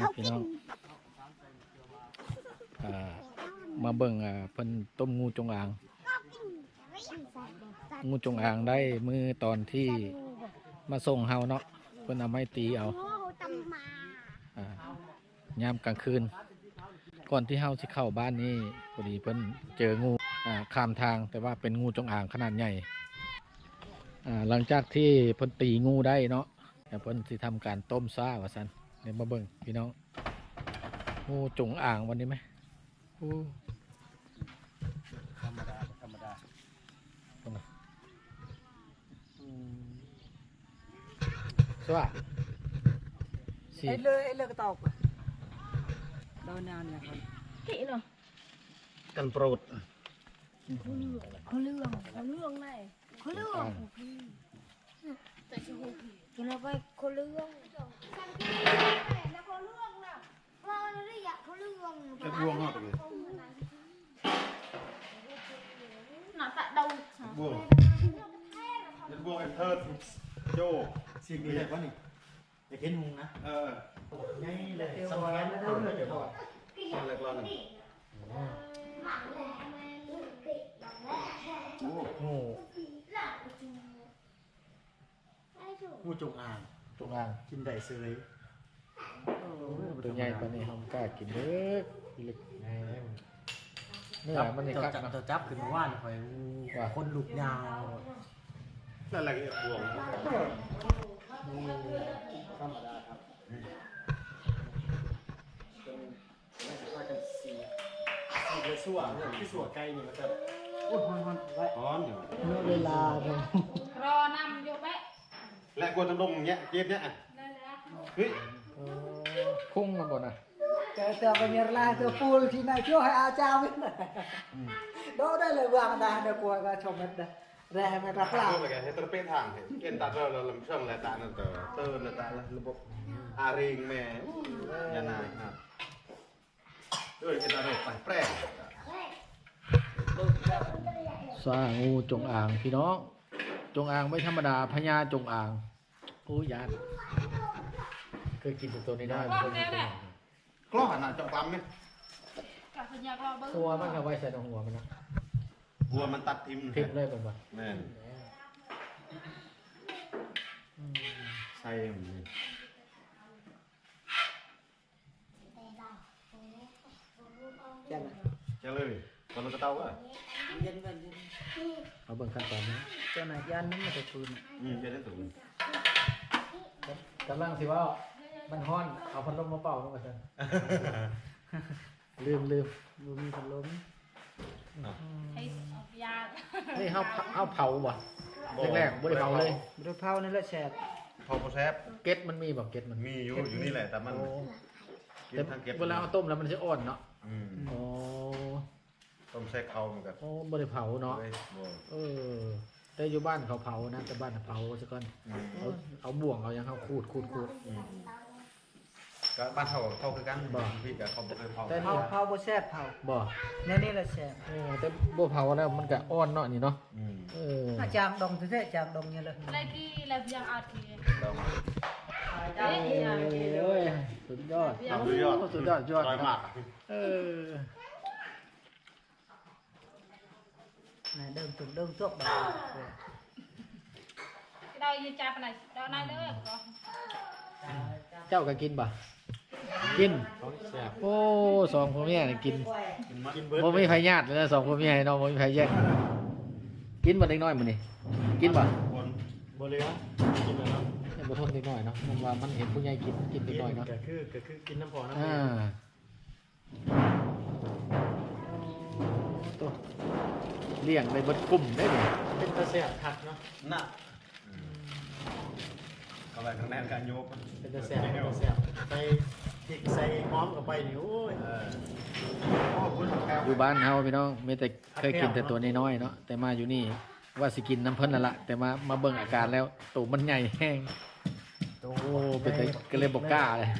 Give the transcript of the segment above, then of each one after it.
อะพี่น้องอ่ามาเบิ่งอ่าเพิ่นต้มงูจงอาง งูจงอางได้มือตอนที่มาส่งเฮาเนาะเพิ่นเอาไม้ตีเอาโอ้ตำมาอ่ายามกลางคืน ก่อนที่เฮาสิเข้าบ้านนี้พอดีเพิ่นเจองูอ่าข้ามทางแต่ว่าเป็นงูจงอางขนาดใหญ่อ่าหลังจากที่เพิ่นตีงูได้เนาะเดี๋ยวเพิ่นสิทำการต้มซ่าว่าซั่นเดี๋ยวมาเบิ่งพี่น้องงูจงอางวันนี้ไหมโอ้ธรรมดาธรรมดาคนน่ะอืมสว่าสิไอ้เลยไอ้เลยก็ตอกดาวนานเนี่ยครับกี่เนาะกันโปรดเขาเรื่องเขาเรื่อ งไหนเขาเรื่องกินแล้วไปเขาเรื่องแล้วเขาเรื่องน่ะว่าเราอยากเขาเรื่องจะบวงเนาะตัวนี้หนาตะ đầu บวงจะบวงไอ้เทิดโจเสียงดีเลยวะนี่อยากเห็นมุงนะ เออง่ายเลยสมัยนั้นได้เลยเดี๋ยวก่อนตอนแรกเราหนึ่งโอ้ งู งูจงอางจงอางกินได้เสยตัวใหญ่ปานนี้ผมกล้ากินเด้อลึกง่ายเลยเนื้อมันนี่เจ้าคักจับเนาะเจ้าจับขึ้นมาว่านคอยว่า คนลูกยาว นั่นแหละไอ้บวงธรรมดาครับว่าจะสีสีเดือดสั่วเนี่ยที่สั่วไก่นี่มันจะโอ้ยมันมันไว้ ร้อนอยู่เวลาเลยรอนำอยู่แม่ และกวนน้ำนมเงี้ยเจี๊ยบเนี้ยเฮ้ยพุ่งมาบ่น่ะแต่แต่เป็นยังไงตัวปูลที่ไหนช่วยให้อาจารย์ไม่ได้โดนได้เลยวางได้เดี๋ยวกลัวก็ชมมันได้แรงไม่รับเปล่าเรื่องอะไรกันเฮตเตอร์เป้ทางเห็นเอ็นตัดเราเราลำช่องอะไรตานั่นเตอเตอร์นั่นตาระบบอาริงแม่ยานายครับด้วยเอ็นตัดเราไปแปร สร้างงูจงอางพี่น้อง จงอางไม่ธรรมดาพญาจงอางโอ้ยยานเคยกินแต่ตัวนี้ได้ไม่เคยกินตัวนี้กล้อหันหน้าจับปั๊มเนี่ยกับพญากรอเบิ้งตัวมันเอาไว้ใส่ตรงหัวมันนะบัวมันตัดทิมทิ่มเลยเป็นบ่แม่นใช่มันนี่จะเลยตอนเราจะเต้าอะเย็นกันเย็นเอาเบิ่งขั้นตอนนี้เจ้าหน้ายันนั่นมันจะปืนอืมจะได้สูงกำลังสิว่ามันฮ้อน เอาพัดลมมาเป่าลงมาซั่นลืมลืมบุมีพัดลมให้ยานี่เฮาเฮาเผาบ่แรกๆบ่ได้เผาเลยบริเผานี่แหละแฉดพอโปรแซบเก็ดมันมีบ่เก็ดมันมีอยู่อยู่นี่แหละแต่มันโอ้กิแต่นทางเก็บเวลาเอาต้มแล้วมันจะอ่อนเนาะอืมโอ้ ต้มแซ่เขาเหมือนกันโอ้บ่ได้เผาเนาะเว้ยบ่เออ แต่อยู่บ้านเขาเผานะ แต่บ้านเผาซะก่อน อืมเอาเอาบ่วงเอายังเขาขูดขูดขูดอืมก็บ้านเขาเขาคือกันบ่ พี่กับเขาบ่เคยเผาแต่เผาเผาบ่แซ่บเผาบ่แน่นี่แหละแซ่บเออแต่บ่เผาแล้วมันก็อ่อนเนาะนี่เนาะ อืมเออ อาจารย์ดงแท้ๆอาจารย์ดงเนี่ยเลยอะไรกี่แล้วยังเอาทีเราอาจารย์ดงเนี่ยเลยโอ้ยสุดยอดเราดูยอดสุดยอดยอด ร้อยมากเออนายเดิม ถึงเดิมตัวบ่าวเรายืนจับอะไรเรานายเลิกก็เจ้าก็กินบ่กิน โอ้สองพ่อแม่นี่กินกินเบิร์ดบ่มีไผญาติเลยนะสองพ่อแม่เนาะบ่มีไผแยกกินบ่เด็กน้อยมื้อนี้กินบ่คนบ่เหลือกินแล้วเนาะยังบ่ทนเด็กน้อยเนาะมันว่ามันเห็นผู้ใหญ่กินกินเด็กน้อยเนาะก็คือก็คือกินน้ำพอน้ำอ่าแม่ ตัวเลี้ยงในบดกลุ่มได้ไหมเป็นตาแซ่บคักเนาะน่ะก็ไปทางแนนการโยกเป็นตาแซ่บเป็นตาแซ่บใส่พริกใส่หอมเข้าไปนี่โอ้ยเออโอ้คุณครับอยู่บ้านเฮาพี่น้องมีแต่เคยกินแต่ตัวน้อยๆเนาะแต่มาอยู่นี่ว่าสิกินน้ำเพิ่นนั่นละแต่มามาเบิ่งอาการแล้วตัวมันใหญ่แห้งโอ้เป็นแต่ก็เลยบอกกล้าเลย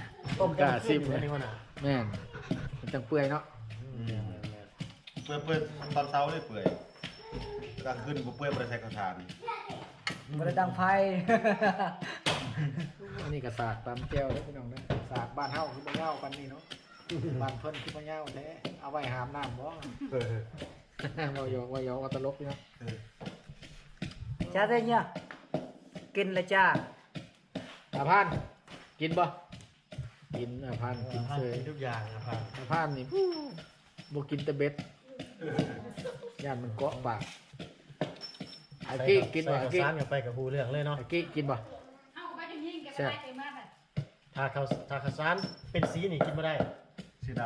ต้มกล้าซิมเลเลยยนี่ว่าน่ะแม่นมันจังเปื่อยเนาะ เปื่อยเปื่อยตอนเช้าได้เปื่อยกลางคืนบ่เปื่อยบ่ได้ใส่ข้าวสารบ่ได้ดังไฟ อันนี้ก็สากตามแก้วแล้วพี่น้องนะสากบ้านเฮาคือบ่เงาปันนี้เนาะบ้านเพิ่นคือบ่เงาแท้เอาไว้หามน้ำบ่เออบ่ยอกบ่ยอกเอาตลกอยู่เนาะ cha đây nha kinh là cha อาพานกินบ่กินอาพานกินเสยทุกอย่างนะครับอาพานนี่ฟู้บ่กินแต่เบ็ด ย่านมันเกาะปากไอ้กี้กินบ่ไอ้ใส่กี้ข้าวสารกับไปกับหูเรื่องเลยเนาะไอ้กี้กินบ่เอาไปจนยิ่งกันได้ไปมากเลยถ้าข้าวถ้าข้าวสารเป็นสีนี่กินไม่ได้สีด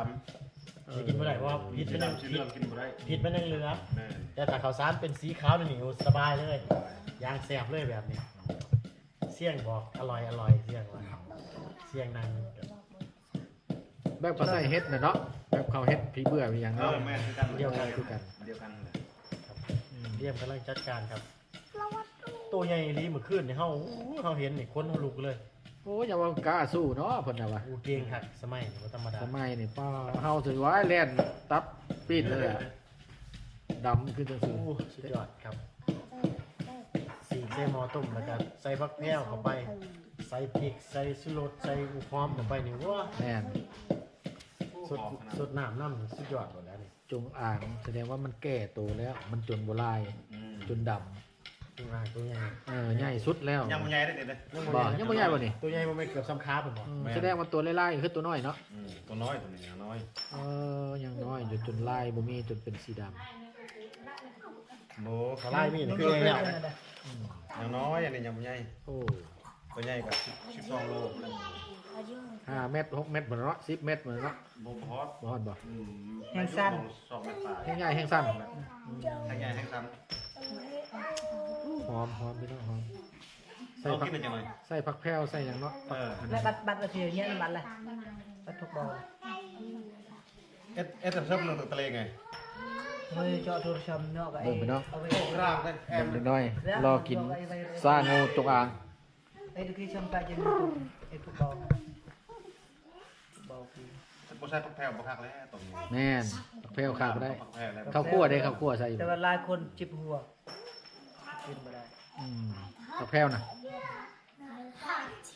จะกินไม่ได้เพราะว่าำพิษสีมันยังดำสีพิเหลืษองกินบ่ได้พิษมันยังเหลือแม่แต่ถ้าข้าวสารเป็นสีขาวนี่นี่โอ้สบายเลยยางแสบเลยแบบนี้เสี่ยงบอกอร่อยอร่อยเสี่ยงว่าเสี่ยงนาง แบบเขาใส่เฮ็ดน่ะเนาะแบบเขาเฮ็ดผีเบื่อมีหยังเอเนาะอแม่คือกันเดียวกันคือกันเดียวกันเลยเรียมกำลังจัดการครับ ตัวใหญ่รีเมื่อคืนนี่เฮาอู้เฮาเห็นนี่คนเฮาลุกเลยโอ้ยอย่าว่ากล้าสู้เนาะเพิ่นน่ะว่าอูเก่งคักสมัยนี่บ่ธรรมดาสมัยนี่ป้าเฮาถือว่าแล่นตับปีนเลยอะดำขึ้นจังซี่อู้สุดยอดครับสีเซหมอต้มแล้วก็ใส่ผักแพรวเข้าไป ใส่พริก ใส่สุรสใส่อุหอมเข้าไปนี่ว้าแม่น สดสดน้ำน้ำนี่สุดยอดหมดแล้วนี่จงอ่างแสดงว่ามันแก่ตัวแล้ว มันจนบ่ลาย อืมจนดตัวใหญ่ตัวใหญ่ำเออใหญ่สุดแล้ว ยังบ่ใหญ่ได้เด็ดเลยบ่ยังบ่ใหญ่บ่นี่ ตัวใหญ่บ่แม่นเกือบซ้ำขาเพิ่นบ่อืมแสดงว่าตัวลายๆคือตัวน้อยเนาะอืมตัวน้อยตัวนี้ยังน้อยเออยังน้อยอยู่จนลายบ่มีจนเป็นสีดำโมเขาไล่มีดนี่คือใหญ่แล้วยังน้อยอันนี้ยังบ่ใหญ่โอ้ ตัวใหญ่กับ12โลห้าเมตรหกเมตรเหมือนเนาะสิบเมตรเหมือนเนาะบ่พอดบ่ฮอดบ่อืมแห้งสั้น สองเมตรปลายแห้งใหญ่แห้งสั้นแห้งใหญ่แห้งสั้นหอมหอมพี่น้องหอมใส่เอาผักกินได้จังไงใส่ผักแพรวใส่หยังเนาะเออ lại bắt bắt vào thì nhớ là bắt lại bắt thuộc bò เอ็ดเอ็ดจะเริ่มลงตะเลไง hơi cho thua sầm nó vậy เบิ่งไปเนาะ Ở โอ้ đây กรางเลยแอม เด็กน้อยรอกินซ่างูจงอาง đây được khi sầm tay trên YouTube cái thuộc bò bò thì บ่ใช่ผักแพรวบ่คักแล้วตรงนี้แม่นผักแพรวขาดบ่ได้ผักแพรวแล้วข้าวคั่วได้ข้าวคั่วใส่อยู่แต่ว่าลายคนจิบหัวกินไม่ได้อืมผักแพรวน่ะ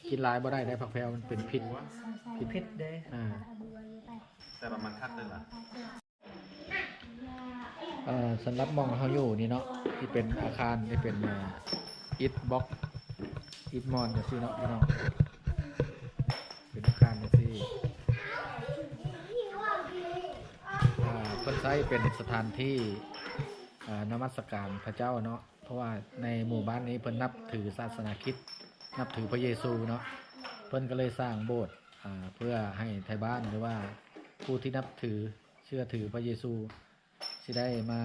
กินหลายบ่ได้ได้ผักแพรวมันเป็นพิษพิษเด้อ่าแต่ว่ามันคักเลยล่ะเอ่อสำหรับหมองเฮาอยู่นี่เนาะที่เป็นอาคารที่เป็นอิฐบล็อก อิฐมอนจังซี่เนาะพี่น้องเป็นอาคารจังซี่อ่าเพิ่นใช้เป็นสถานที่นมัสการพระเจ้าเนาะเพราะว่าในหมู่บ้านนี้เพิ่นนับถือศาสนาคริสต์นับถือพระเยซูเนาะเพิ่นก็เลยสร้างโบสถ์เพื่อให้ไทยบ้านหรือว่าผู้ที่นับถือเชื่อถือพระเยซูสิได้มา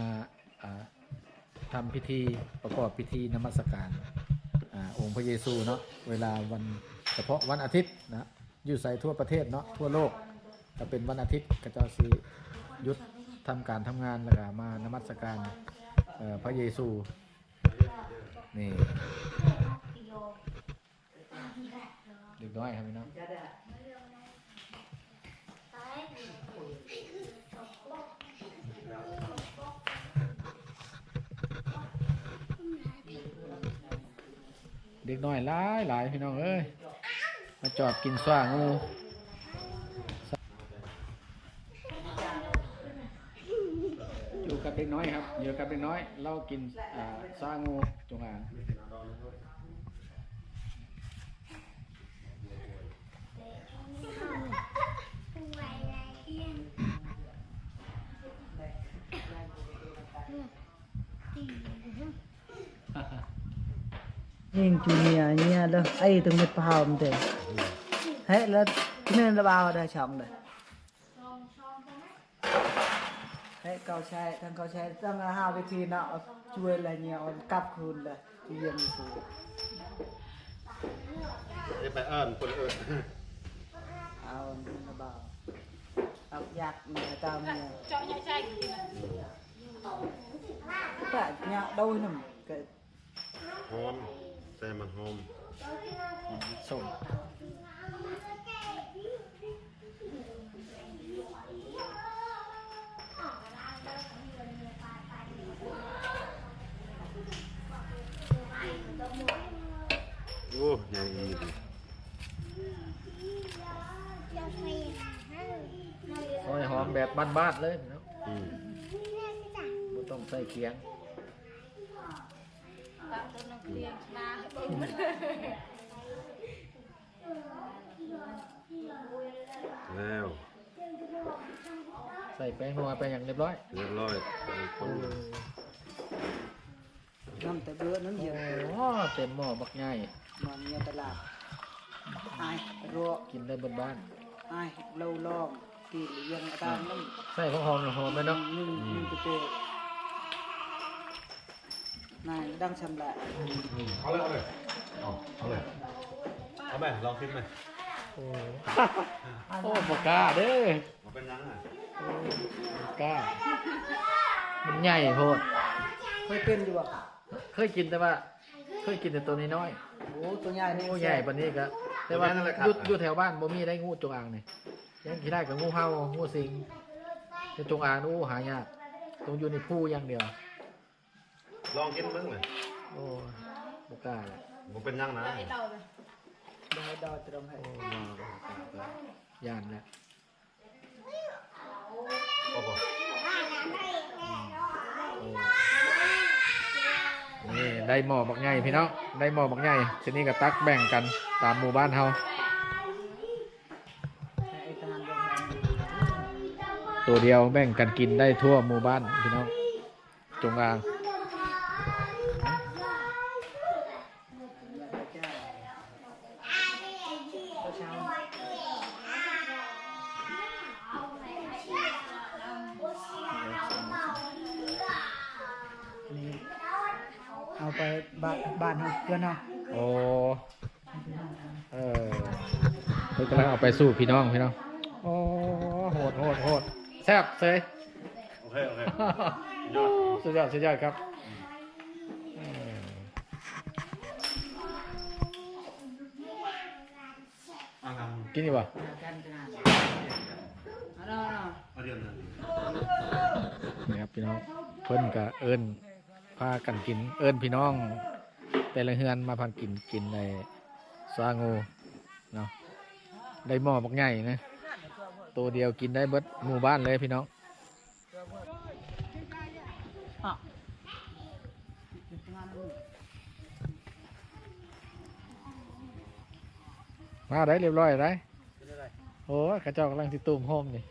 ทำพิธีประกอบพิธีนมัสการ องค์พระเยซูเนาะเวลาวันเฉพาะวันอาทิตย์นะอยู่ใส่ทั่วประเทศเนาะทั่วโลกจะเป็นวันอาทิตย์ก็จะสิหยุดทำการทำงานแล้วก็มานมัสการพระเยซูนี่เด็กน้อยครับพี่น้อง เด็กน้อยหลายหลายพี่น้องเอ้ยมาจอดกินสว่างูอยู่กับเด็กน้อยครับอยู่กับเด็กน้อย เรากินอ่าซ่างูจงอาง nhìn chủ nhà nhà đó ấy từng một bao mà thế hết là cái nên là bao đây chồng đây hết cầu xe thằng cầu xe thằng hao cái thì nọ chui là nhiều cặp hồn là thì yên như thế จะไปเอิ้นคนเอิ้น ao nó bao ao giặt mà tao nè เจาะใหญ่ใจกิน cả nhà đôi nè cái หอมใส่มันหอมส้มโอ้ใหญ่อีกแบบบ้านๆเลยเนาะอืมบ่ต้องใส่เคียงตามต้นน้ำเลี้ยงนาให้เบิ่ง แล้วใส่แป้งนัวไปอย่างเรียบร้อยเรียบร้อยคนน้ำแต่เบื่อน้ำเย็นโอ้เต็มหม้อบักง่ายมันเงียตลาดไอ้รัวกินได้บนบ้านไอ้เล่าล้อมที่เลี้ยงอาตามน้ำใส่ของหอมหอมไหมเนาะนึ่งนึ่งเตะนายดังชำละเอาเลยเอาเลย เอาเอาเลยเอาไปลองคิดไหมโอ้โอ้ปากกล้าเด้อมันเป็นยังไงปากกล้ามันใหญ่โพดเคยเป็นอยู่อะเคยกินแต่ว่า เคยกินแต่ตัวนี้น้อยโอ้ตัวใหญ่นี่งูใหญ่ปานนี้ก็แต่ว่าอยู่อยู่แถวบ้านบ่มีได้งูจงอางนี่ยังสิได้กับงูเห่างูสิงแต่จงอางนู่หายากต้องอยู่ในผู้อย่างเดียว ลองกินมึงเลยโอ้บ่กล้าเลย มันเป็นยังนะไอ้เต่าเลยดาวดาวตรงให้โอ้ว้าวบ่กล้าก็ย่านแล้วโอ้โหนี่ได้หม้อบักใหญ่พี่น้องได้หม้อบักใหญ่ทีนี้ก็ตักแบ่งกันตามหมู่บ้านเฮาไอ้ทหารลงมาตัวเดียวแบ่งกันกินได้ทั่วหมู่บ้านพี่น้องจงอาง นี่เอา ไปบ้านบ้านเฮาเพื่อนเฮาโอ้เออเพิ่นกำลังเอาไปสู่พี่น้องพี่น้องโอ้โหดโหดโหดแซ่บเซย โอเค โอเค ยอด สุดยอดสุดยอดครับเอออ่างามกินดีกว่ากันทหารเอาเนาะมาเรียนนะ นี่ครับพี่น้องเพิ่นก็เอิ้น พากันกิน เอิ้นพี่น้อง แต่ละเฮือนมาพันกินกินในซางูเนาะได้หม้อบักใหญ่นะตัวเดียวกินได้เบิดหมู่บ้านเลยพี่น้องมาได้เรียบร้อยได้โอ้ข้าเจ้ากำลังติตุ่มโฮมนี่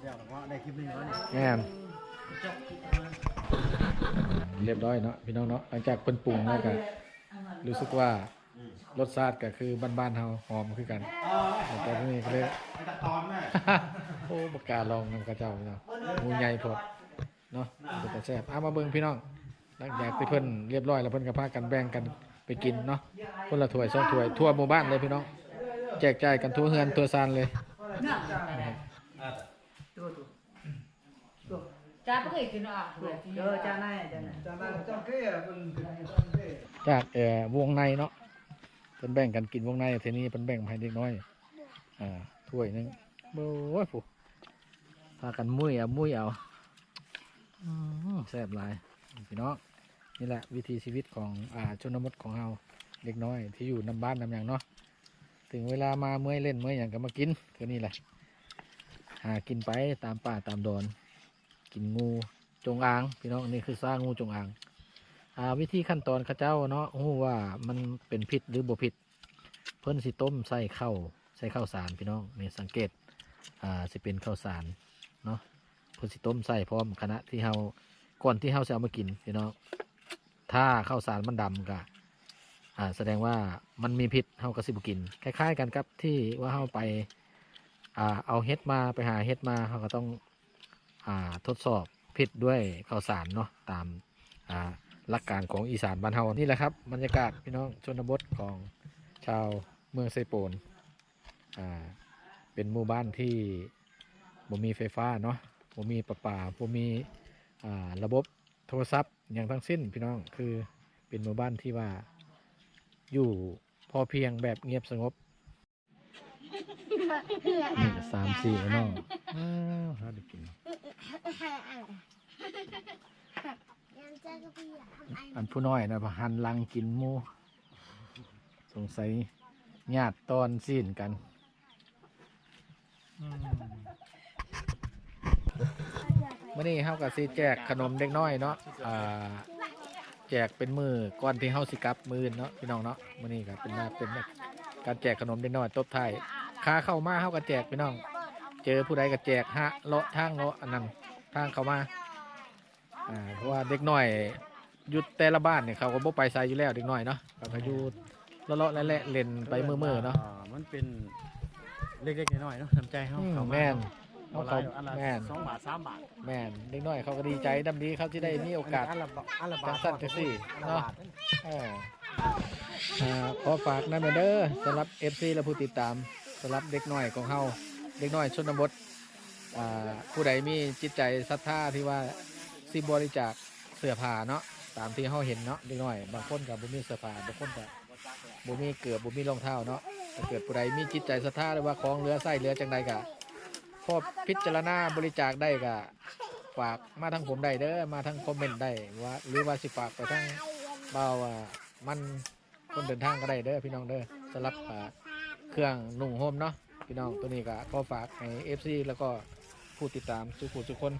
เดี๋ยวบอกว่า ได้คลิปหนึงแล้วนี่แม่นเรียบร้อยเนาะพี่น้องเนาะหลังจากเพิ่นปรุงแล้วก็รู้สึกว่ารสชาติก็คือบ้านๆเฮาหอมคือกันแต่ทีนี้ก็เลย ไปตัดตอนแม่โอ้บกกล้าลองน้ำกระเจ้าพี่น้องงูใหญ่พดเนาะเป็นแต่แซ่บเอามาเบิ่งพี่น้องหลังจากที่เพิ่นเรียบร้อยแล้วเพิ่นก็พากันแบ่งกันไปกินเนาะคนละถ้วยสองถ้วยทั่วหมู่บ้านเลยพี่น้อง แจกจ่ายกันทั่วเฮือนทั่วซานเลย ตัวตัวตัว จ้าเพิ่งเห็นกินอะเออจ้าหน้าจ้าหน้าจ้าหน้าจ้าเก้เป็นจากเอ่อวงในเนาะเพิ่นแบ่งกันกินวงในทีนี้เพิ่นแบ่งมาให้เด็กน้อย อ่าถ้วยหนึงโอ้ยผู้พากันมุ้ยเอามุ้ยเอาอืมแซ่บหลายพี่น้องนี่แหละวิถีชีวิตของอ่าชนบทของเราเด็กน้อยที่อยู่นำบ้านนำอย่างเนาะถึงเวลามาเมื่อยเล่นเมื่อยอย่างก็มากินก็นี่แหละหากินไปตามป่าตามดอน กินงูจงอางพี่น้องนี่คือสร้างงูจงอางอ่าวิธีขั้นตอนข้าเจ้าเนาะฮู้ว่ามันเป็นพิษหรือบ่พิษเพิ่นสิต้มใส่ข้าวใส่ข้าวสารพี่น้องนี่สังเกตอ่าสิเป็นข้าวสารเนาะเพิ่นสิต้มใส่พร้อมคณะที่เฮาก่อนที่เฮาจะเอามากินพี่น้องถ้าข้าวสารมันดำก็อ่าแสดงว่ามันมีพิษเฮาก็สิบกิน คล้าย ๆ กันกับที่ว่าเฮาไปอ่าเอาเฮ็ดมาไปหาเฮ็ดมาเฮาก็ต้อง ทดสอบพิษด้วยข้าวสารเนาะตามหลักการของอีสานบ้านเฮานี่แหละครับบรรยากาศพี่น้องชนบทของชาวเมืองไซโปนเป็นหมู่บ้านที่บ่มีไฟฟ้าเนาะบ่มีประปาบ่มีระบบโทรศัพท์อย่างทั้งสิ้นพี่น้องคือเป็นหมู่บ้านที่ว่าอยู่พอเพียงแบบเงียบสงบ สามสี่แล้วเนาะอ้าวหาได้กิน อันผู้น้อยนะพะหันลังกินหมู สงสัยญาติตอนสิ้นกันเมื่อนี้เฮากับสิแจกขนมเด็กน้อยเนาะอ่าแจกเป็นมือก่อนที่เฮาสิกลับมือเนาะพี่น้องเนาะเมื่อนี้ก็เป็นมาเป็นการแจกขนมเด็กน้อยตบไทาย ค่าเข้ามาเฮาก็แจกพี่น้อง เจอผู้ใดก็แจกฮะเลาะทางเลาะอันนั้นทางเข้ามาอ่าเพราะว่าเด็กน้อยอยุดแต่ละบ้านเนี่ยเขาก็บ่ไปไสอยู่แล้วเด็กน้อยเนาะเขาก็อยู่เลาะๆและๆเล่นไปมือๆเนาะอ่มันเป็นเล็กๆน้อยๆเนาะน้ำใจเฮาอืมเข้าาแม่นเอาเขาเขาอันละแม่น สองบาทสามบาทแม่นเด็กน้อยเขาก็ดีใจดำดีเขาที่ได้มีโอกาส อันละบาทอันละบาทจังสั้นจังสี่อันละเนาะบาทเอออ่าขอฝากนั่นเด้อสำหรับ FC และผู้ติดตาม สำหรับเด็กน้อยของเฮาเด็กน้อยชนบทผู้ใดมีจิตใจศรัทธาที่ว่าสิบริจาคเสื้อผ้าเนาะตามที่เฮาเห็นเนาะเด็กน้อยบางคนกับบ่มีเสื้อผ้าบางคนกับบ่มีเกือบบ่มีรองเท้าเนาะถ้าเกิดผู้ใดมีจิตใจศรัทธาหรือว่าของเหลือใส่เหลือจังใดก็พอพิจารณาบริจาคได้ก็ฝากมาทางผมได้เด้อมาทางคอมเมนต์ได้ว่าหรือว่าสิฝากไปทางเบาว่ามันคนเดินทางก็ได้เด้อพี่น้องเด้อสำหรับ เครื่องนุ่งห่มเนาะพี่น้องตัวนี้ก็ขอฝากให้ FC แล้วก็ผู้ติดตามสุขุทุกคน